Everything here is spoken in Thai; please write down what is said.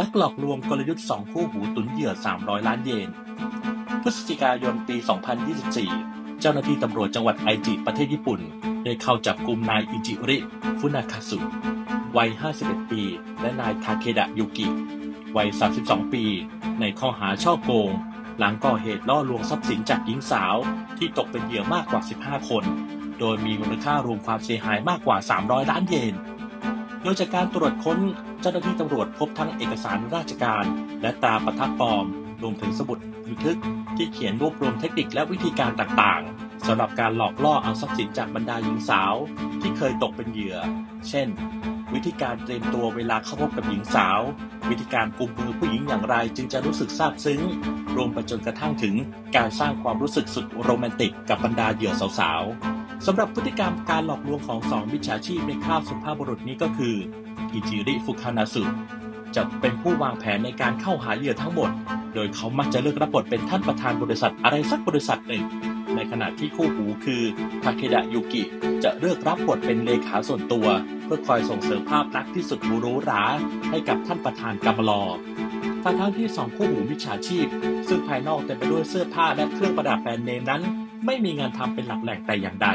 ลักหลอกลวงกลยุทธ์สองคู่หูตุนเหยื่อ 300 ล้านเยน พฤศจิกายนปี 2024 เจ้าหน้าที่ตำรวจจังหวัดไอจิประเทศญี่ปุ่น ได้เข้าจับกลุ่มนายอิจิริ ฟุนาคาสุวัย 51 ปี และนายทาเคดะยุกิ วัย 32 ปี ในข้อหาช่อโกง หลังก่อเหตุล่อลวงทรัพย์สินจากหญิงสาวที่ตกเป็นเหยื่อมากกว่า 15 คน โดยมีมูลค่ารวมความเสียหายมากกว่า 300 ล้านเยน ดยจากการตรวจค้นเจ้าหน้าที่ตำรวจพบทั้งเอกสารราชการ และตราประทับปลอม รวมถึงสมุดบันทึกที่เขียนรวบรวมเทคนิคและวิธีการต่างๆสำหรับการหลอกล่อเอาทรัพย์สินจากบรรดาหญิงสาว ที่เคยตกเป็นเหยื่อ เช่น วิธีการเตรียมตัวเวลาเข้าพบกับหญิงสาว วิธีการกุมมือผู้หญิงอย่างไรจึงจะรู้สึกซาบซึ้ง รวมไปจนกระทั่งถึงการสร้างความรู้สึกสุดโรแมนติกกับบรรดาเหยื่อสาวๆ สำหรับพฤติกรรมการหลอกลวงของสองมิจฉาชีพในคราบสุภาพบุรุษนี้ก็คืออิจิริฟุคานาสุจะเป็นผู้วางแผนในการเข้าหาเหยื่อทั้งหมด โดยเขามักจะเลือกรับบทเป็นท่านประธานบริษัทอะไรสักบริษัทหนึ่ง ในขณะที่คู่หูคือทาเคดะยุกิจะเลือกรับบทเป็นเลขาส่วนตัว เพื่อคอยส่งเสริมภาพลักษณ์ที่สุดหรูหราให้กับท่านประธานกำลอทั้งที่สองคู่หูมิจฉาชีพ ซึ่งภายนอกเต็มไปด้วยเสื้อผ้าและเครื่องประดับแบรนด์เนมนั้น ไม่มีงานทำเป็นหลักแหล่งแต่อย่างใด